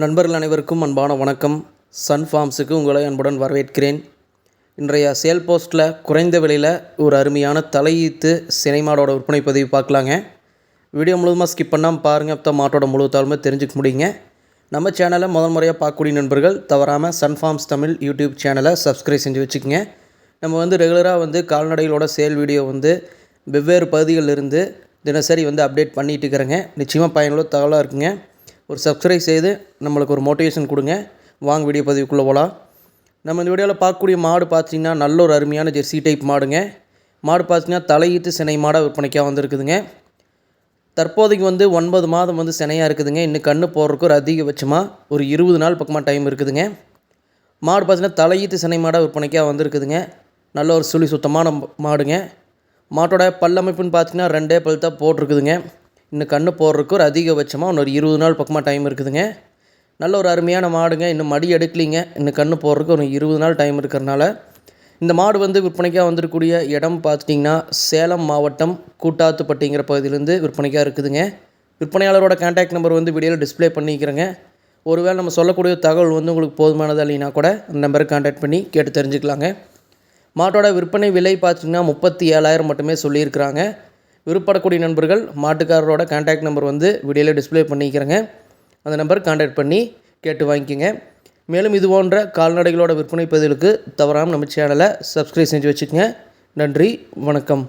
நண்பர்கள் அனைவருக்கும் அன்பான வணக்கம். சன் ஃபார்ம்ஸுக்கு உங்களை அன்புடன் வரவேற்கிறேன். இன்றைய சேல் போஸ்ட்டில் குறைந்த விலையில் ஒரு அருமையான தலையீத்து சினைமாடோட விற்பனை பதிவு பார்க்கலாங்க. வீடியோ முழுவதுமாக ஸ்கிப் பண்ணாமல் பாருங்கள் அப்போ மாட்டோட முழு தாழ்மை தெரிஞ்சுக்க முடியுங்க. நம்ம சேனலை முதல் முறையாக பார்க்கக்கூடிய நண்பர்கள் தவறாமல் சன் ஃபார்ம்ஸ் தமிழ் யூடியூப் சேனலை சப்ஸ்கிரைப் செஞ்சு வச்சுக்கோங்க. நம்ம வந்து ரெகுலராக வந்து கால்நடைகளோட சேல் வீடியோ வந்து வெவ்வேறு பகுதிகளில் இருந்து தினசரி வந்து அப்டேட் பண்ணிகிட்டு இருக்கிறேங்க. நிச்சயமாக பயனுள்ள தகவலாக இருக்குங்க. ஒரு சப்ஸ்கிரைப் செய்து நம்மளுக்கு ஒரு மோட்டிவேஷன் கொடுங்க. வாங்க வீடியோ பதிவுக்குள்ளே போகலாம் நம்ம இந்த வீடியோவில் பார்க்கக்கூடிய மாடு பார்த்தீங்கன்னா நல்ல ஒரு அருமையான ஜெர்சி டைப் மாடுங்க. மாடு பார்த்தீங்கன்னா தலையீட்டு சினை மாடாக விற்பனைக்காக வந்திருக்குதுங்க. தற்போதைக்கு வந்து ஒன்பது மாதம் வந்து சினையாக இருக்குதுங்க. இன்னும் கன்று போடுறதுக்கு ஒரு அதிகபட்சமாக ஒரு இருபது நாள் பக்கமாக டைம் இருக்குதுங்க. மாடு பார்த்தீங்கன்னா தலையீட்டு சினை மாடாக விற்பனைக்காக வந்திருக்குதுங்க. நல்ல ஒரு சுழி சுத்தமான மாடுங்க. மாட்டோட பல்லமைப்புன்னு பார்த்தீங்கன்னா ரெண்டே பல் தான் போட்டிருக்குதுங்க. இன்னும் கன்று போடுறதுக்கு ஒரு அதிகபட்சமாக இன்னொரு இருபது நாள் பக்கமாக டைம் இருக்குதுங்க. நல்ல ஒரு அருமையான மாடுங்க. இன்னும் மடி எடுக்கலிங்க. இன்னும் கன்று போடுறதுக்கு ஒரு இருபது நாள் டைம் இருக்கிறனால இந்த மாடு வந்து விற்பனைக்காக வந்திருக்கக்கூடிய இடம் பார்த்துட்டிங்கன்னா சேலம் மாவட்டம் கூட்டாத்துப்பட்டிங்கிற பகுதியிலேருந்து விற்பனைக்காக இருக்குதுங்க. விற்பனையாளரோட கான்டாக்ட் நம்பர் வந்து வீடியோவில் டிஸ்ப்ளே பண்ணிக்கிறேங்க. ஒருவேளை நம்ம சொல்லக்கூடிய தகவல் வந்து உங்களுக்கு போதுமானதாக இல்லைனா கூட அந்த நம்பருக்கு கான்டாக்ட் பண்ணி கேட்டு தெரிஞ்சுக்கலாங்க. மாட்டோட விற்பனை விலை பார்த்தீங்கன்னா முப்பத்தி ஏழாயிரம் மட்டுமே சொல்லியிருக்கிறாங்க. விருப்பப்படக்கூடிய நண்பர்கள் மாட்டுக்காரரோட கான்டாக்ட் நம்பர் வந்து வீடியோவில் டிஸ்ப்ளே பண்ணிக்கிறேங்க. அந்த நம்பர் கான்டாக்ட் பண்ணி கேட்டு வாங்கிக்கோங்க. மேலும் இது போன்ற கால்நடைகளோட விற்பனை பதிலுக்கு தவறாமல் நம்ம சேனலை சப்ஸ்கிரைப் செஞ்சு வச்சுக்கோங்க. நன்றி வணக்கம்.